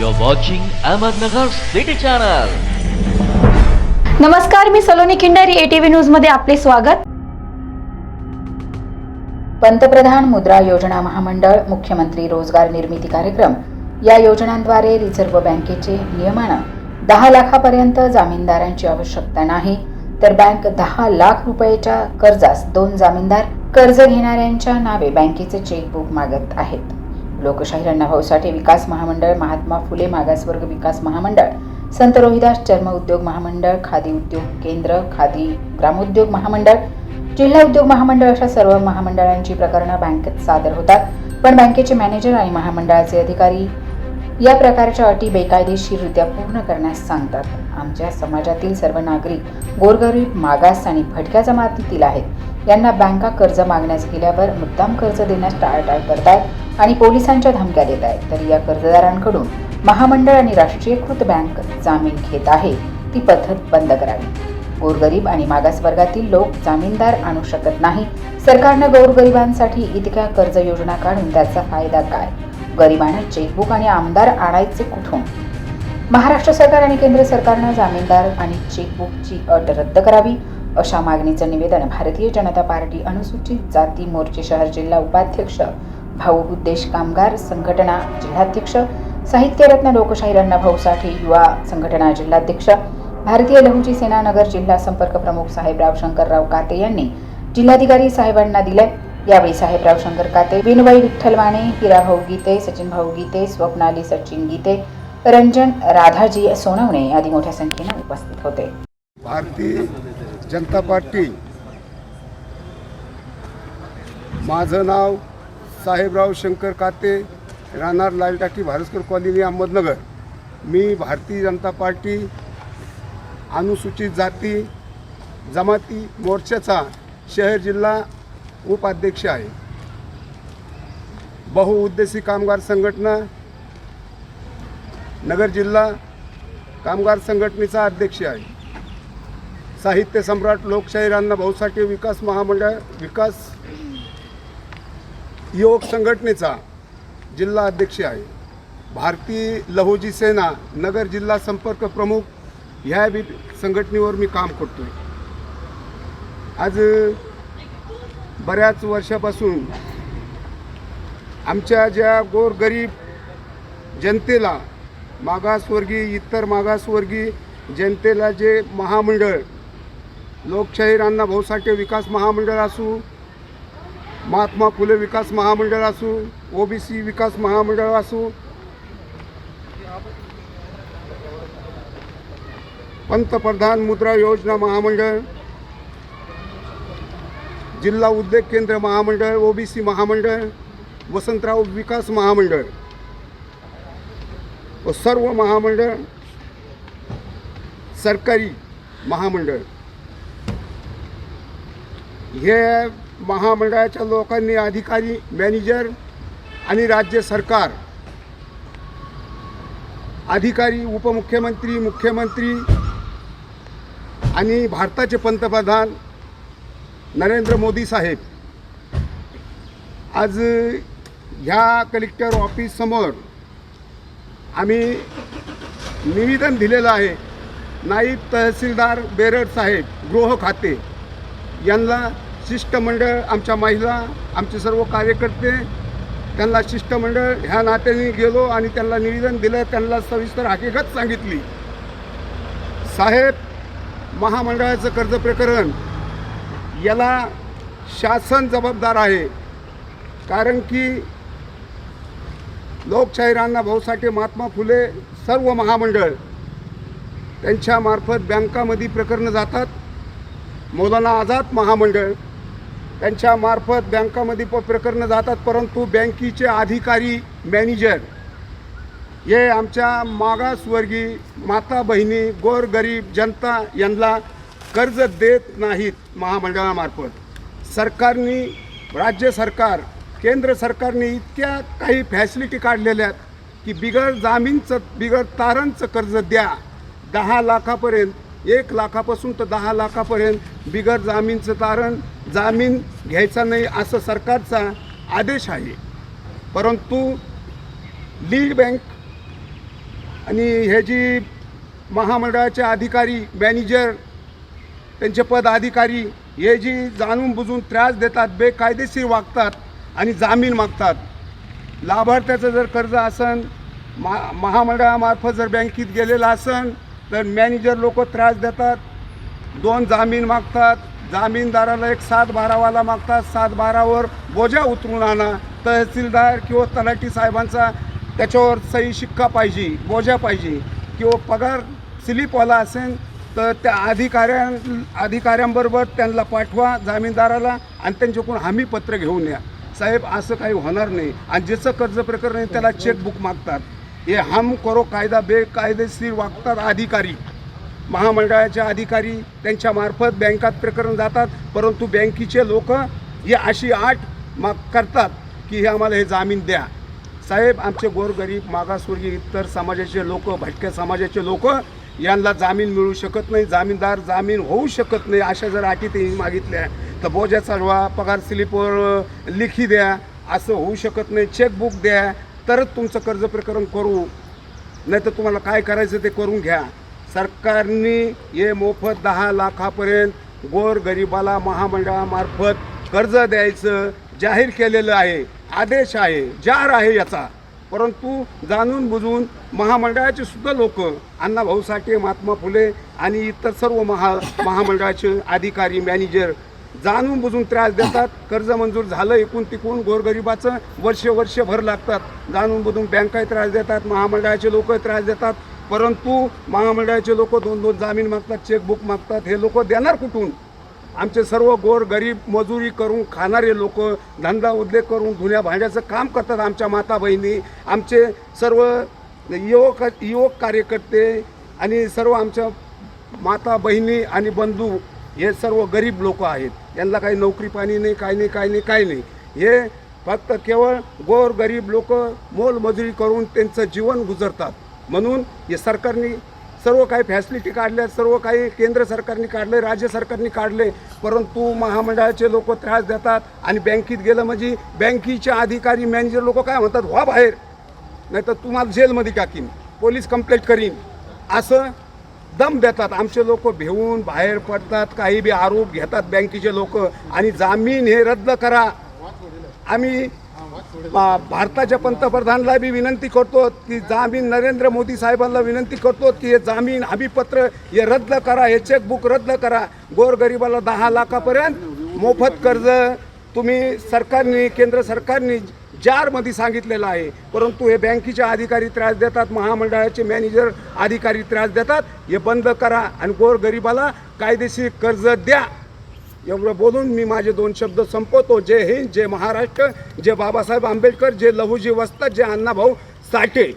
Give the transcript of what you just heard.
You're watching Ahmednagar City Channel. नमस्कार मी Saloni Khindari ATV न्यूजमध्ये आपले स्वागत. पंतप्रधान मुद्रा योजना महामंडळ मुख्यमंत्री रोजगार निर्मिती कार्यक्रम. या योजनांद्वारे रिझर्व्ह बँकेचे नियमानं दहा लाखापर्यंत जामीनदारांची आवश्यकता नाही तर बँक दहा लाख रुपयाच्या कर्जास दोन जामीनदार कर्ज घेणाऱ्यांच्या नावे बँकेचे चेकबुक मागत आहेत. लोकशाही अण्णाभाऊ साठे विकास महामंडळ महात्मा फुले मागासवर्ग विकास महामंडळ संत रोहिदास चर्म उद्योग महामंडळ खादी उद्योग केंद्र खादी ग्रामोद्योग महामंडळ जिल्हा उद्योग महामंडळ अशा सर्व महामंडळांची प्रकरणं बँकेत सादर होतात. पण बँकेचे मॅनेजर आणि महामंडळाचे अधिकारी या प्रकारच्या अटी बेकायदेशीररित्या पूर्ण करण्यास सांगतात. आमच्या समाजातील सर्व नागरिक गोरगरीब मागास आणि भटक्या जमातीतील आहेत. यांना बँका कर्ज मागण्यास गेल्यावर मुद्दाम कर्ज देण्यास टाळाटाळ करतात आणि पोलिसांच्या धमक्या देत आहेत. तर या कर्जदारांकडून महामंडळ आणि राष्ट्रीयकृत बँक जामीन घेत आहे ती पद्धत बंद करावी. गोरगरीब आणि मागासवर्गातील लोक जामीनदार आणू शकत नाही. सरकारनं गोरगरिबांसाठी इतक्या कर्ज योजना काढून त्याचा फायदा काय? गरिबांना चेकबुक आणि आमदार आणायचे कुठून? महाराष्ट्र सरकार आणि केंद्र सरकारनं जामीनदार आणि चेकबुकची अट रद्द करावी अशा मागणीचं निवेदन भारतीय जनता पार्टी अनुसूचित जाती मोर्चे शहर जिल्हा उपाध्यक्ष भाऊ उद्देश कामगार संघटना जिल्हाध्यक्ष साहित्यरत्न लोकशाही अण्णाभाऊ साठे युवा संघटना जिल्हाध्यक्ष भारतीय लहुजी सेना नगर जिल्हा संपर्क प्रमुख साहेबराव शंकरराव काते यांनी जिल्हाधिकारी साहेबांना दिले यावेळी साहेबराव शंकर काते विनबाई विठ्ठल माने हिराभाऊ गीते सचिन भाऊ गीते स्वप्नाली सचिन गीते रंजन राधाजी सोनवणे आदी मोठ्या संख्येने उपस्थित होते. भारतीय जनता पार्टी माझं नाव साहेबराव शंकर काते राहणार लालटाकी भारतकर कॉलनी अहमदनगर. मी भारतीय जनता पार्टी अनुसूचित जाती जमाती मोर्चाचा शहर जिल्हा उपाध्यक्ष आहे. बहुउद्देशी कामगार संघटना नगर जिल्हा कामगार संघटनेचा अध्यक्ष आहे. साहित्य सम्राट लोकशाहीर राणा भाऊसाठे विकास महामंडळ विकास युवक संघटनेचा जिल्हा अध्यक्ष आहे. भारतीय लहोजी सेना नगर जिल्हा संपर्क प्रमुख ह्या बी संघटनेवर मी काम करतो आहे आज बऱ्याच वर्षापासून आमच्या ज्या गोरगरीब जनतेला मागासवर्गीय इतर मागासवर्गीय जनतेला जे महामंडळ लोकशाही राणा भाऊसाठे विकास महामंडळ असू महात्मा फुले विकास महामंडळ असू ओबीसी विकास महामंडळ असू पंतप्रधान मुद्रा योजना महामंडळ जिल्हा उद्योग केंद्र महामंडळ ओबीसी महामंडळ वसंतराव विकास महामंडळ व सर्व महामंडळ सरकारी महामंडळ. हे महामंडळाच्या लोकांनी अधिकारी मॅनेजर आणि राज्य सरकार अधिकारी उपमुख्यमंत्री मुख्यमंत्री आणि भारताचे पंतप्रधान नरेंद्र मोदी साहेब आज ह्या कलेक्टर ऑफिससमोर आम्ही निवेदन दिलेलं आहे. नाईब तहसीलदार बेरड साहेब गृह खाते यांना शिष्टमंडळ आमच्या महिला आमचे सर्व कार्यकर्ते त्यांना शिष्टमंडळ ह्या नात्याने गेलो आणि त्यांना निवेदन दिलं त्यांना सविस्तर हकीकत सांगितली. साहेब महामंडळाचं कर्ज प्रकरण याला शासन जबाबदार आहे. कारण की लोकशाही राणा भाऊसाठे महात्मा फुले सर्व महामंडळ त्यांच्यामार्फत बँकामध्ये प्रकरणं जातात. मौलाना आझाद महामंडळ त्यांच्यामार्फत बँकामध्ये प प्रकरणं जातात. परंतु बँकेचे अधिकारी मॅनेजर हे आमच्या मागासवर्गीय माता बहिणी गोरगरीब जनता यांना कर्ज देत नाहीत महामंडळामार्फत. सरकारने राज्य सरकार केंद्र सरकारने इतक्या काही फॅसिलिटी काढलेल्या आहेत की बिगर जामीनचं बिगर तारणचं कर्ज द्या. दहा लाखापर्यंत एक लाखापासून तर दहा लाखापर्यंत बिगर जामीनचं तारण जामीन घ्यायचा नाही असं सरकारचा आदेश आहे. परंतु लीड बँक आणि हे जी महामंडळाचे अधिकारी मॅनेजर त्यांचे पदाधिकारी हे जी जाणून बुजून त्रास देतात बेकायदेशीर वागतात आणि जामीन मागतात. लाभार्थ्याचं जर कर्ज असन मा महामंडळामार्फत जर बँकेत गेलेलं असन तर मॅनेजर लोक त्रास देतात दोन जामीन मागतात जामीनदाराला एक सात बारावाला मागतात सात बारावर बोजा उतरून आणा तहसीलदार किंवा तलाठी साहेबांचा त्याच्यावर सही शिक्का पाहिजे बोजा पाहिजे किंवा पगार स्लिपवाला असेल तर त्या अधिकाऱ्यां अधिकाऱ्यांबरोबर त्यांना पाठवा जामीनदाराला आणि त्यांच्याकडून हमीपत्र घेऊन या. साहेब असं काही होणार नाही. आणि ज्याचं कर्ज प्रकरण आहे त्याला चेकबुक मागतात. हे हम करो कायदा बेकायदेशीर वागतात अधिकारी. महामंडळाचे अधिकारी त्यांच्यामार्फत बँकात प्रकरण जातात परंतु बँकेचे लोक हे अशी आठ माग करतात की हे आम्हाला हे जामीन द्या. साहेब आमचे गोरगरीब मागासवर्गीय इतर समाजाचे लोक भटक्या समाजाचे लोक यांना जामीन मिळू शकत नाही जामीनदार जामीन होऊ शकत नाही अशा जर अटी त्यांनी मागितल्या तर बोजा चढवा पगार स्लिपवर लिखी द्या असं होऊ शकत नाही चेकबुक द्या तरच तुमचं कर्ज प्रकरण करू. नाही तर तुम्हाला काय करायचं ते करून घ्या. सरकारने हे मोफत दहा लाखापर्यंत गोर गरिबाला महामंडळामार्फत कर्ज द्यायचं जाहीर केलेलं आहे आदेश आहे जार आहे याचा. परंतु जाणून बुजून महामंडळाचे सुद्धा लोक अण्णाभाऊ साठे महात्मा फुले आणि इतर सर्व महा महामंडळाचे अधिकारी मॅनेजर जाणून बुजून त्रास देतात. कर्ज मंजूर झालं एकूण तिकून गोरगरिबाचं वर्ष वर्षभर लागतात. जाणून बुजून बँकाही त्रास देतात महामंडळाचे लोक त्रास देतात. परंतु महामंडळाचे लोक दोन दोन जामीन मागतात चेकबुक मागतात. हे लोक देणार कुठून? आमचे सर्व गोर गरीब मजुरी करून खाणारे लोक धंदा उद्योग करून धुण्या भांड्याचं काम करतात आमच्या माता बहिणी. आमचे सर्व युवक युवक कार्यकर्ते आणि सर्व आमच्या माता बहिणी आणि बंधू हे सर्व गरीब लोक आहेत. यांना काही नोकरी पाणी नाही काही नाही काही नाही काही नाही. हे फक्त केवळ गोर गरीब लोक मोलमजुरी करून त्यांचं जीवन गुजरतात. म्हणून हे सरकारने सर्व काही फॅसिलिटी काढल्या सर्व काही केंद्र सरकारने काढले राज्य सरकारने काढले परंतु महामंडळाचे लोक त्रास देतात आणि बँकेत गेलं म्हणजे बँकेचे अधिकारी मॅनेजर लोक काय म्हणतात व्हा बाहेर नाही तर तुम्हाला जेलमध्ये टाकीन पोलीस कंप्लेंट करीन. असं दम देतात. आमचे लोक भेऊन बाहेर पडतात काही बी आरोप घेतात बँकेचे लोक. आणि जामीन हे रद्द करा. आम्ही भारताच्या पंतप्रधानला बी विनंती करतो की जामीन नरेंद्र मोदी साहेबांना विनंती करतो की हे जामीन हमीपत्र हे रद्द करा हे चेकबुक रद्द करा. गोरगरिबाला दहा लाखापर्यंत मोफत कर्ज तुम्ही सरकारने केंद्र सरकारने जारमध्ये सांगितलेलं आहे. परंतु हे बँकेचे अधिकारी त्रास देतात महामंडळाचे मॅनेजर अधिकारी त्रास देतात. हे बंद करा आणि गोरगरिबाला कायदेशीर कर्ज द्या. एवढं बोलून मी माझे दोन शब्द संपवतो. जय हिंद जय महाराष्ट्र जय बाबासाहेब आंबेडकर जय लहुजी वस्ताद जय अण्णाभाऊ साठे.